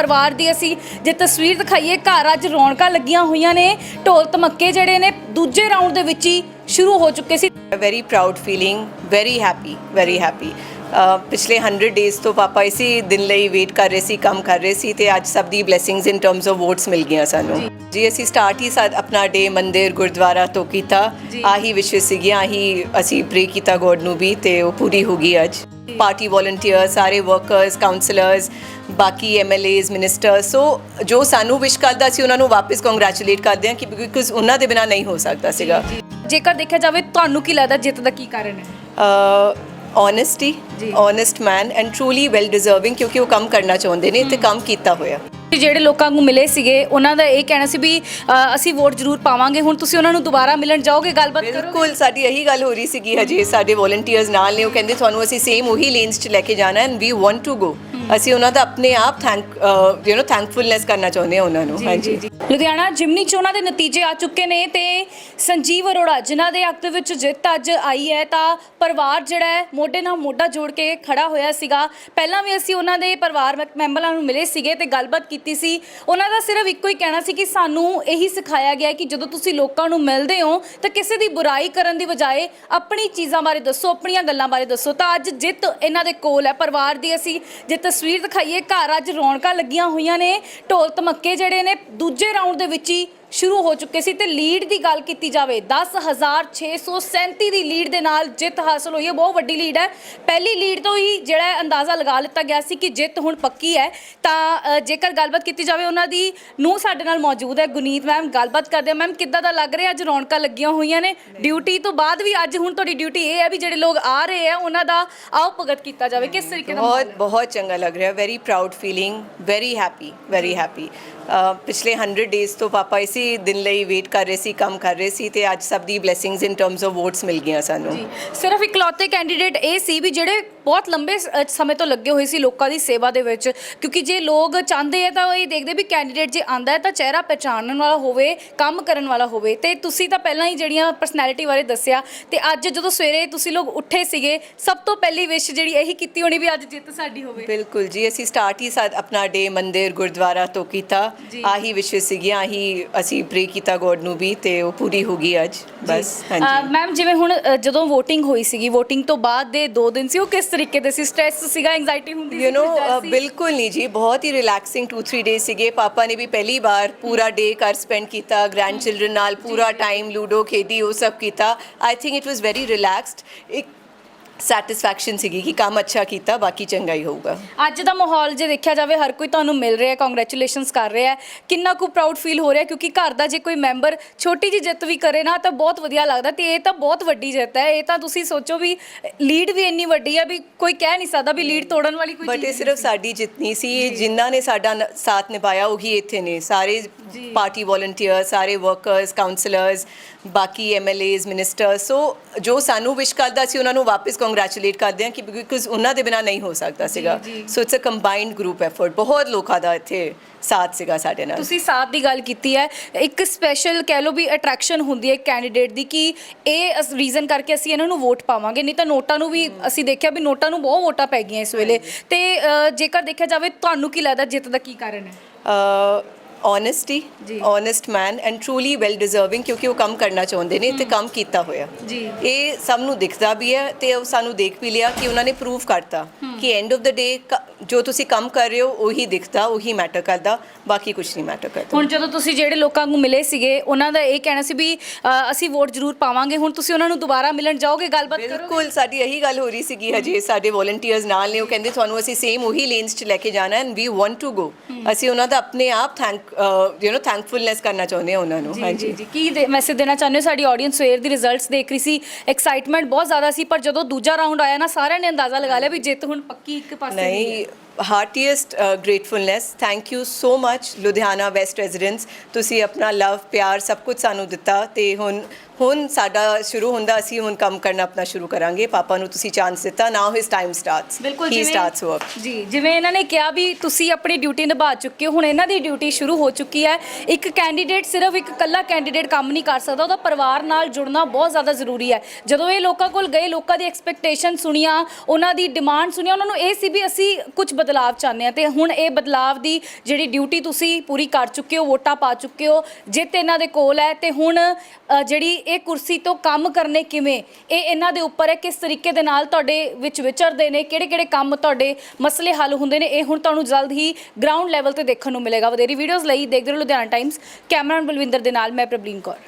ਪਰਿਵਾਰ ਦੀ ਅਸੀਂ ਜੇ ਤਸਵੀਰ ਦਿਖਾਈਏ ਘਰ ਅੱਜ ਰੌਣਕਾਂ ਲੱਗੀਆਂ ਹੋਈਆਂ ਨੇ ਢੋਲ ਧਮੱਕੇ ਜਿਹੜੇ ਨੇ ਦੂਜੇ ਰਾਊਂਡ ਦੇ ਵਿੱਚ ਹੀ ਸ਼ੁਰੂ ਹੋ ਚੁੱਕੇ ਸੀ। Very proud feeling very happy very happy ਪਿਛਲੇ 100 ਡੇਜ਼ ਤੋਂ ਪਾਪਾ ਇਸੇ ਦਿਨ ਲਈ ਵੇਟ ਕਰ ਰਹੇ ਸੀ ਕੰਮ ਕਰ ਰਹੇ ਸੀ ਤੇ ਅੱਜ ਸਭ ਦੀ blessings in terms of votes ਮਿਲ ਗਈਆਂ ਸਾਨੂੰ। ਜੀ। ਅਸੀਂ ਸਟਾਰਟ ਹੀ ਸਾਡ ਆਪਣਾ ਡੇ ਮੰਦਿਰ ਗੁਰਦੁਆਰਾ ਤੋਂ ਕੀਤਾ। ਆਹੀ ਵਿਸ਼ੇ ਸੀਗੀਆਂ ਆਹੀ ਅਸੀਂ ਪ੍ਰੇ ਕੀਤਾ ਗੋਡ ਨੂੰ ਵੀ ਤੇ ਉਹ ਪੂਰੀ ਹੋ ਗਈ ਅੱਜ। ਪਾਰਟੀ ਵੋਲੰਟੀਅਰ ਸਾਰੇ ਵਰਕਰਸ ਕਾਉਂਸਲਰਸ ਬਾਕੀ ਐਮਐਲਏਜ਼ ਮਿਨਿਸਟਰ ਸੋ ਜੋ ਸਾਨੂੰ ਵਿਸ਼ ਕਰਦਾ ਸੀ ਉਹਨਾਂ ਨੂੰ ਵਾਪਸ ਕੰਗ੍ਰੈਚੁਲੇਟ ਕਰਦੇ ਹਾਂ ਕਿ ਬਿਕਾਜ਼ ਉਹਨਾਂ ਦੇ ਬਿਨਾ ਨਹੀਂ ਹੋ ਸਕਦਾ ਸੀਗਾ। ਜੇਕਰ ਦੇਖਿਆ ਜਾਵੇ ਤੁਹਾਨੂੰ ਕੀ ਲੱਗਦਾ ਜਿੱਤ ਦਾ ਕੀ ਕਾਰਨ ਹੈ? honesty honest man and truly well deserving ਕਿਉਂਕਿ ਉਹ ਕੰਮ ਕਰਨਾ ਚਾਹੁੰਦੇ ਨੇ ਤੇ ਕੰਮ ਕੀਤਾ ਹੋਇਆ। ਜਿਹੜੇ ਲੋਕਾਂ ਨੂੰ ਮਿਲੇ ਸੀਗੇ ਉਹਨਾਂ ਦਾ ਇਹ ਕਹਿਣਾ ਸੀ ਵੀ ਅ, ਅਸੀਂ ਵੋਟ ਜ਼ਰੂਰ ਪਾਵਾਂਗੇ। ਹੁਣ ਤੁਸੀਂ ਉਹਨਾਂ ਨੂੰ ਦੁਬਾਰਾ ਮਿਲਣ ਜਾਓਗੇ ਗੱਲਬਾਤ ਕਰੋਗੇ? ਬਿਲਕੁਲ ਸਾਡੀ ਇਹੀ ਗੱਲ ਹੋ ਰਹੀ ਸੀਗੀ ਹਜੇ। ਸਾਡੇ ਵੋਲੰਟੀਅਰਸ ਨਾਲ ਨੇ ਉਹ ਕਹਿੰਦੇ ਤੁਹਾਨੂੰ ਅਸੀਂ ਸੇਮ ਉਹੀ ਲੇਨਸ 'ਚ ਲੈ ਕੇ ਜਾਣਾ and we want to go ਅਸੀਂ ਉਹਨਾਂ ਦਾ ਆਪਣੇ ਆਪ ਥੈਂਕ ਯੂ نو ਥੈਂਕਫੁਲਨੈਸ ਕਰਨਾ ਚਾਹੁੰਦੇ ਹਾਂ ਉਹਨਾਂ ਨੂੰ। ਹਾਂਜੀ। ਲੁਧਿਆਣਾ ਜਿਮਨੀ ਚੋਣਾਂ ਦੇ ਨਤੀਜੇ ਆ ਚੁੱਕੇ ਨੇ ਤੇ ਸੰਜੀਵ ਅਰੋੜਾ ਜਿਨ੍ਹਾਂ ਦੇ ਹੱਕ ਦੇ ਵਿੱਚ ਜਿੱਤ ਅੱਜ ਆਈ ਹੈ ਤਾਂ ਪਰਿਵਾਰ ਜਿਹੜਾ ਹੈ ਮੋਢੇ ਨਾਲ ਮੋਢਾ ਜੋੜ ਕੇ ਖੜਾ ਹੋਇਆ ਸੀਗਾ। ਪਹਿਲਾਂ ਵੀ ਅਸੀਂ ਉਹਨਾਂ ਦੇ ਪਰਿਵਾਰ ਮੈਂਬਰਾਂ ਨੂੰ ਮਿਲੇ ਸੀਗੇ ਤੇ ਗੱਲਬਾਤ ਕੀਤੀ ਕੀਤੀ ਸੀ। ਉਹਨਾਂ ਦਾ ਸਿਰਫ ਇੱਕੋ ਹੀ ਕਹਿਣਾ ਸੀ ਕਿ ਸਾਨੂੰ ਇਹੀ ਸਿਖਾਇਆ ਗਿਆ ਕਿ ਜਦੋਂ ਤੁਸੀਂ ਲੋਕਾਂ ਨੂੰ ਮਿਲਦੇ ਹੋ, ਤਾਂ ਕਿਸੇ ਦੀ ਬੁਰਾਈ ਕਰਨ ਦੀ ਬਜਾਏ ਆਪਣੀ ਚੀਜ਼ਾਂ ਬਾਰੇ ਦੱਸੋ, ਆਪਣੀਆਂ ਗੱਲਾਂ ਬਾਰੇ ਦੱਸੋ। ਤਾਂ ਅੱਜ ਜਿੱਤ ਇਹਨਾਂ ਦੇ ਕੋਲ ਹੈ। ਪਰਿਵਾਰ ਦੀ ਅਸੀਂ ਜੇ ਤਸਵੀਰ ਦਿਖਾਈਏ, ਘਰ ਅੱਜ ਰੌਣਕਾਂ ਲੱਗੀਆਂ ਹੋਈਆਂ ਨੇ। ਢੋਲ ਧਮੱਕੇ ਜਿਹੜੇ ਨੇ, ਦੂਜੇ ਰਾਊਂਡ ਦੇ ਵਿੱਚ ਹੀ ਸ਼ੁਰੂ ਹੋ ਚੁੱਕੇ ਸੀ ਤੇ ਲੀਡ ਦੀ ਗੱਲ ਕੀਤੀ ਜਾਵੇ 10637 ਦੀ ਲੀਡ ਦੇ ਨਾਲ ਜਿੱਤ ਹਾਸਲ ਹੋਈ ਹੈ, ਬਹੁਤ ਵੱਡੀ ਲੀਡ ਹੈ। ਪਹਿਲੀ ਲੀਡ ਤੋਂ ਹੀ ਜਿਹੜਾ ਅੰਦਾਜ਼ਾ ਲਗਾ ਲਿੱਤਾ ਗਿਆ ਸੀ ਕਿ ਜਿੱਤ ਹੁਣ ਪੱਕੀ ਹੈ। ਤਾਂ ਜੇਕਰ ਗੱਲਬਾਤ ਕੀਤੀ ਜਾਵੇ, ਉਹਨਾਂ ਦੀ ਨੂੰ ਸਾਡੇ ਨਾਲ ਮੌਜੂਦ ਹੈ, ਗੁਨੀਤ ਮੈਮ, ਗੱਲਬਾਤ ਕਰਦੇ ਮੈਮ, ਕਿੱਦਾਂ ਦਾ ਲੱਗ ਰਿਹਾ? ਅੱਜ ਰੌਣਕਾਂ ਲੱਗੀਆਂ ਹੋਈਆਂ ਨੇ। ਡਿਊਟੀ ਤੋਂ ਬਾਅਦ ਵੀ ਅੱਜ ਹੁਣ ਤੁਹਾਡੀ ਡਿਊਟੀ ਇਹ ਹੈ ਵੀ ਜਿਹੜੇ ਲੋਕ ਆ ਰਹੇ ਆ ਉਹਨਾਂ ਦਾ ਆਓ ਭਗਤ ਕੀਤਾ ਜਾਵੇ। ਕਿਸ ਤਰੀਕੇ ਦਾ ਬਹੁਤ ਬਹੁਤ ਚੰਗਾ ਲੱਗ ਰਿਹਾ। Very proud feeling very happy very happy ਪਿਛਲੇ 100 ਡੇਜ਼ ਤੋਂ ਪਾਪਾ ਇਸੇ ਦਿਨ ਲਈ ਵੇਟ ਕਰ ਰਹੇ ਸੀ, ਕੰਮ ਕਰ ਰਹੇ ਸੀ ਤੇ ਅੱਜ ਸਭ ਦੀ blessings in terms of votes ਮਿਲ ਗਈਆਂ ਸਾਨੂੰ। ਸਿਰਫ ਇਕਲੌਤੇ ਕੈਂਡੀਡੇਟ ਇਹ ਸੀ ਵੀ ਜਿਹੜੇ ਬਹੁਤ ਲੰਬੇ ਸ- ਸਮੇਂ ਤੋਂ ਲੱਗੇ ਹੋਏ ਸੀ ਲੋਕਾਂ ਦੀ ਸੇਵਾ ਦੇ ਵਿੱਚ ਕਿਉਂਕਿ ਜੇ ਲੋਕ ਚਾਹੁੰਦੇ ਆ ਤਾਂ ਉਹ ਇਹ ਦੇਖਦੇ ਵੀ ਕੈਂਡੀਡੇਟ ਜੇ ਆਂਦਾ ਹੈ ਤਾਂ ਚਿਹਰਾ ਪਛਾਣਨ ਵਾਲਾ ਹੋਵੇ ਕੰਮ ਕਰਨ ਵਾਲਾ ਹੋਵੇ। ਤੇ ਤੁਸੀਂ ਤਾਂ ਪਹਿਲਾਂ ਹੀ ਜਿਹੜੀਆਂ ਪਰਸਨੈਲਿਟੀ ਬਾਰੇ ਦੱਸਿਆ ਤੇ ਅੱਜ ਜਦੋਂ ਸਵੇਰੇ ਤੁਸੀਂ ਲੋਕ ਉੱਠੇ ਸੀਗੇ ਸਭ ਤੋਂ ਪਹਿਲੀ ਵਿਸ਼ ਜਿਹੜੀ ਇਹੀ ਕੀਤੀ ਹੋਣੀ ਵੀ ਅੱਜ ਜਿੱਤ ਸਾਡੀ ਹੋਵੇ। ਬਿਲਕੁਲ ਜੀ ਅਸੀਂ ਸਟਾਰਟ ਹੀ ਸਾਡ ਆਪਣਾ ਡੇ ਮੰਦਿਰ ਗੁਰਦੁਆਰਾ ਤੋਂ ਕੀਤਾ। ਜੀ। ਆਹੀ ਵਿਸ਼ੇ ਸੀਗੀਆਂ ਆਹੀ ਅਸੀਂ ਪ੍ਰੇ ਕੀਤਾ ਗੋਡ ਨੂੰ ਵੀ ਤੇ ਉਹ ਪੂਰੀ ਹੋ ਗਈ ਅੱਜ। ਬਸ ਹਾਂਜੀ। ਮੈਮ ਜਿਵੇਂ ਹੁਣ ਅ, ਜਦੋਂ VOTING ਹੋਈ ਸੀਗੀ VOTING ਤੋਂ ਬਾਅਦ ਦੇ 2 ਦਿਨ ਸੀ ਉਹ ਕਿਸ ਤਰੀਕੇ ਤਰੀਕੇ ਦੇ ਸੀ ਸਟ੍ਰੈਸ ਸੀਗਾ ਐਂਗਜ਼ਾਇਟੀ ਹੁੰਦੀ ਸੀ ਯੂ ਨੋ ਬਿਲਕੁਲ ਨਹੀਂ ਜੀ ਬਹੁਤ ਹੀ ਰਿਲੈਕਸਿੰਗ 2-3 ਡੇ ਸੀਗੇ। ਪਾਪਾ ਨੇ ਵੀ ਪਹਿਲੀ ਵਾਰ ਪੂਰਾ ਡੇ ਕਰ ਸਪੈਂਡ ਕੀਤਾ ਗ੍ਰੈਂਡ ਚਿਲड्रन ਨਾਲ ਪੂਰਾ ਟਾਈਮ ਲੂਡੋ ਖੇਡੀ ਉਹ ਸਭ ਕੀਤਾ। I think it was very relaxed ਇੱਕ ਸੈਟੀਸਫੈਕਸ਼ਨ ਸੀਗੀ ਕਿ ਕੰਮ ਅੱਛਾ ਕੀਤਾ ਬਾਕੀ ਚੰਗਾ ਹੀ ਹੋਊਗਾ। ਅੱਜ ਦਾ ਮਾਹੌਲ ਜੇ ਦੇਖਿਆ ਜਾਵੇ ਹਰ ਕੋਈ ਤੁਹਾਨੂੰ ਮਿਲ ਰਿਹਾ ਕੰਗ੍ਰੈਚੁਲੇਸ਼ਨਸ ਕਰ ਰਿਹਾ ਹੈ। ਕਿੰਨਾ ਕੁ ਪ੍ਰਾਊਡ ਫੀਲ ਹੋ ਰਿਹਾ ਕਿਉਂਕਿ ਘਰ ਦਾ ਜੇ ਕੋਈ ਮੈਂਬਰ ਛੋਟੀ ਜੀ ਜਿੱਤ ਵੀ ਕਰੇ ਨਾ ਤਾਂ ਬਹੁਤ ਵਧੀਆ ਲੱਗਦਾ ਤੇ ਇਹ ਤਾਂ ਬਹੁਤ ਵੱਡੀ ਜਿੱਤ ਹੈ। ਇਹ ਤਾਂ ਤੁਸੀਂ ਸੋਚੋ ਵੀ ਲੀਡ ਵੀ ਇੰਨੀ ਵੱਡੀ ਹੈ ਵੀ ਕੋਈ ਕਹਿ ਨਹੀਂ ਸਕਦਾ ਵੀ ਲੀਡ ਤੋੜਨ ਵਾਲੀ ਕੋਈ ਬਟ ਇਹ ਸਿਰਫ ਸਾਡੀ ਜਿੱਤਨੀ ਸੀ ਇਹ ਜਿਨ੍ਹਾਂ ਨੇ ਸਾਡਾ ਨ- ਸਾਥ ਨਿਭਾਇਆ ਉਹੀ ਇੱਥੇ ਨੇ। ਸਾਰੇ ਪਾਰਟੀ ਵੋਲੰਟੀਅਰ ਸਾਰੇ ਵਰਕਰਸ ਕਾਉਂਸਲਰਸ ਬਾਕੀ ਐਮਐਲਏਜ਼ ਮਿਨਿਸਟਰ ਸੋ ਜੋ ਸਾਨੂੰ ਵਿਸ਼ ਕਰਦਾ ਸੀ ਉਹਨਾਂ ਨੂੰ ਵਾਪਸ ਕੰਗ੍ਰੈਚੁਲੇਟ ਕਰਦੇ ਹਾਂ ਕਿ ਬਿਕਾਜ਼ ਉਹਨਾਂ ਦੇ ਬਿਨਾ ਨਹੀਂ ਹੋ ਸਕਦਾ ਸੀਗਾ। So it's a combined group effort ਬਹੁਤ ਲੋਕਾਂ ਦਾ ਇੱਥੇ ਸਾਥ ਸੀਗਾ ਸਾਡੇ ਨਾਲ। ਤੁਸੀਂ ਸਾਥ ਦੀ ਗੱਲ ਕੀਤੀ ਹੈ। ਇੱਕ ਸਪੈਸ਼ਲ ਕਹਿ ਲਓ ਵੀ ਅਟਰੈਕਸ਼ਨ ਹੁੰਦੀ ਹੈ ਕੈਂਡੀਡੇਟ ਦੀ ਕਿ ਇਹ ਰੀਜ਼ਨ ਕਰਕੇ ਅਸੀਂ ਇਹਨਾਂ ਨੂੰ ਵੋਟ ਪਾਵਾਂਗੇ। ਨਹੀਂ ਤਾਂ ਨੋਟਾਂ ਨੂੰ ਵੀ ਅਸੀਂ ਦੇਖਿਆ ਵੀ ਨੋਟਾਂ ਨੂੰ ਬਹੁਤ ਵੋਟਾਂ ਪੈ ਗਈਆਂ ਇਸ ਵੇਲੇ। ਤੇ ਜੇਕਰ ਦੇਖਿਆ ਜਾਵੇ ਤੁਹਾਨੂੰ ਕੀ ਲੱਗਦਾ ਜਿੱਤ ਦਾ ਕੀ ਕਾਰਨ ਹੈ? Honesty honest man and truly well deserving ਕਿਉਂਕਿ ਉਹ ਕੰਮ ਕਰਨਾ ਚਾਹੁੰਦੇ ਨੇ ਤੇ ਕੰਮ ਕੀਤਾ ਹੋਇਆ। ਜੀ। ਇਹ ਸਭ ਨੂੰ ਦਿਖਦਾ ਵੀ ਹੈ ਤੇ ਉਹ ਸਾਨੂੰ ਦੇਖ ਵੀ ਲਿਆ ਕਿ ਉਹਨਾਂ ਨੇ ਪ੍ਰੂਵ ਕਰਤਾ। ਕਿ ਐਂਡ ਆਫ ਦਾ ਡੇ ਜੋ ਤੁਸੀਂ ਕੰਮ ਕਰ ਰਹੇ ਹੋ ਉਹੀ ਦਿਖਦਾ ਉਹੀ ਮੈਟਰ ਕਰਦਾ ਬਾਕੀ ਕੁਝ ਨਹੀਂ ਮੈਟਰ ਕਰਦਾ। ਹੁਣ ਜਦੋਂ ਤੁਸੀਂ ਜਿਹੜੇ ਲੋਕਾਂ ਨੂੰ ਮਿਲੇ ਸੀਗੇ ਉਹਨਾਂ ਦਾ ਇਹ ਕਹਿਣਾ ਸੀ ਵੀ ਅਸੀਂ ਵੋਟ ਜ਼ਰੂਰ ਪਾਵਾਂਗੇ ਹੁਣ ਤੁਸੀਂ ਉਹਨਾਂ ਨੂੰ ਦੁਬਾਰਾ ਮਿਲਣ ਜਾਓਗੇ ਗੱਲਬਾਤ ਕਰੋਗੇ? ਬਿਲਕੁਲ ਸਾਡੀ ਇਹੀ ਗੱਲ ਹੋ ਰਹੀ ਸੀਗੀ ਹਜੇ ਸਾਡੇ ਵੋਲੰਟੀਅਰਸ ਨਾਲ ਨੇ ਉਹ ਕਹਿੰਦੇ ਤੁਹਾਨੂੰ ਅਸੀਂ ਸੇਮ ਉਹੀ ਲੇਨਸ 'ਚ ਲੈ ਕੇ ਜਾਣਾ and we want to go ਅਸੀਂ ਉਹਨਾਂ ਦਾ ਆਪਣੇ ਆਪ ਥੈਂਕ ਯੂ نو ਥੈਂਕਫੁਲਨੈਸ ਕਰਨਾ ਚਾਹੁੰਦੇ ਹਾਂ ਉਹਨਾਂ ਨੂੰ ਹਾਂਜੀ। ਜੀ ਕੀ ਮੈਸੇਜ ਦੇਣਾ ਚਾਹੁੰਦੇ ਹੋ? ਸਾਡੀ ਆਡੀਅנס ਸਵੇਰ ਦੀ ਰਿਜ਼ਲਟਸ ਦੇਖ ਰਹੀ ਸੀ ਐਕਸਾਈਟਮੈਂਟ ਬਹੁਤ ਜ਼ਿਆਦਾ ਸੀ ਪਰ ਜਦੋਂ ਦੂਜਾ ਰਾਉਂਡ ਆਇਆ ਨਾ ਸਾਰਿਆਂ ਨੇ ਅੰਦਾਜ਼ਾ ਲਗਾ ਲਿਆ ਵੀ ਜਿੱਤ ਹੁਣ ਪੱਕੀ ਇੱਕ ਪਾਸੇ ਦੀ ਹੈ। ਨਹੀਂ heartiest gratefulness thank you so much Ludhiana west residents ਤੁਸੀਂ ਆਪਣਾ ਲਵ ਪਿਆਰ ਸਭ ਕੁਝ ਸਾਨੂੰ ਦਿੱਤਾ ਤੇ ਹੁਣ ਹੁਣ ਸਾਡਾ ਸ਼ੁਰੂ ਹੁੰਦਾ ਅਸੀਂ ਹੁਣ ਕੰਮ ਕਰਨਾ ਆਪਣਾ ਸ਼ੁਰੂ ਕਰਾਂਗੇ ਪਾਪਾ ਨੂੰ ਤੁਸੀਂ ਚਾਂਸ ਦਿੱਤਾ ਨਾਓ ਹਿਸ ਟਾਈਮ ਸਟਾਰਟਸ ਬਿਲਕੁਲ ਹੀ ਸਟਾਰਟਸ ਵਰਕ ਜੀ ਜਿਵੇਂ ਇਹਨਾਂ ਨੇ ਕਿਹਾ ਵੀ ਤੁਸੀਂ ਆਪਣੀ ਡਿਊਟੀ ਨਿਭਾ ਚੁੱਕੇ ਹੋ ਹੁਣ ਇਹਨਾਂ ਦੀ ਡਿਊਟੀ ਸ਼ੁਰੂ ਹੋ ਚੁੱਕੀ ਹੈ ਇੱਕ ਕੈਂਡੀਡੇਟ ਸਿਰਫ ਇੱਕ ਇਕੱਲਾ ਕੈਂਡੀਡੇਟ ਕੰਮ ਨਹੀਂ ਕਰ ਸਕਦਾ ਉਹਦਾ ਪਰਿਵਾਰ ਨਾਲ ਜੁੜਨਾ ਬਹੁਤ ਜ਼ਿਆਦਾ ਜ਼ਰੂਰੀ ਹੈ ਜਦੋਂ ਇਹ ਲੋਕਾਂ ਕੋਲ ਗਏ ਲੋਕਾਂ ਦੀ ਐਕਸਪੈਕਟੇਸ਼ਨ ਸੁਣੀਆਂ ਉਹਨਾਂ ਦੀ ਡਿਮਾਂਡ ਸੁਣੀਆਂ ਉਹਨਾਂ ਨੂੰ ਇਹ ਸੀ ਵੀ ਅਸੀਂ ਕੁਝ ਬਦਲਾਵ ਚਾਹੁੰਦੇ ਆ ਤੇ ਹੁਣ ਇਹ ਬਦਲਾਵ ਦੀ ਜਿਹੜੀ ਡਿਊਟੀ ਤੁਸੀਂ ਪੂਰੀ ਕਰ ਚੁੱਕੇ ਹੋ, ਵੋਟਾਂ ਪਾ ਚੁੱਕੇ ਹੋ, ਜਿੱਤ ਇਹਨਾਂ ਦੇ ਕੋਲ ਹੈ ਤੇ ਹੁਣ ਜਿਹੜੀ ਇਹ ਕੁਰਸੀ ਤੋਂ ਕੰਮ ਕਰਨੇ ਕਿਵੇਂ? ਇਹ ਇਹਨਾਂ ਦੇ ਉੱਪਰ ਹੈ, ਕਿਸ ਤਰੀਕੇ ਦੇ ਨਾਲ ਤੁਹਾਡੇ ਵਿੱਚ ਵਿਚਰਦੇ ਨੇ ਕਿਹੜੇ ਕਿਹੜੇ ਕੰਮ ਤੁਹਾਡੇ ਮਸਲੇ ਹੱਲ ਹੁੰਦੇ ਨੇ, ਇਹ ਹੁਣ ਤੁਹਾਨੂੰ ਜਲਦ ਹੀ ਗਰਾਊਂਡ ਲੈਵਲ ਤੇ ਦੇਖਣ ਨੂੰ ਮਿਲੇਗਾ। ਵਧੇਰੀ ਵੀਡੀਓਜ਼ ਲਈ ਦੇਖਦੇ ਰਹੋ ਲੁਧਿਆਣਾ ਟਾਈਮਸ ਕੈਮਰਾਮੈਨ ਬਲਵਿੰਦਰ ਦੇ ਨਾਲ, ਮੈਂ ਪ੍ਰਬਲੀਨ ਕੌਰ।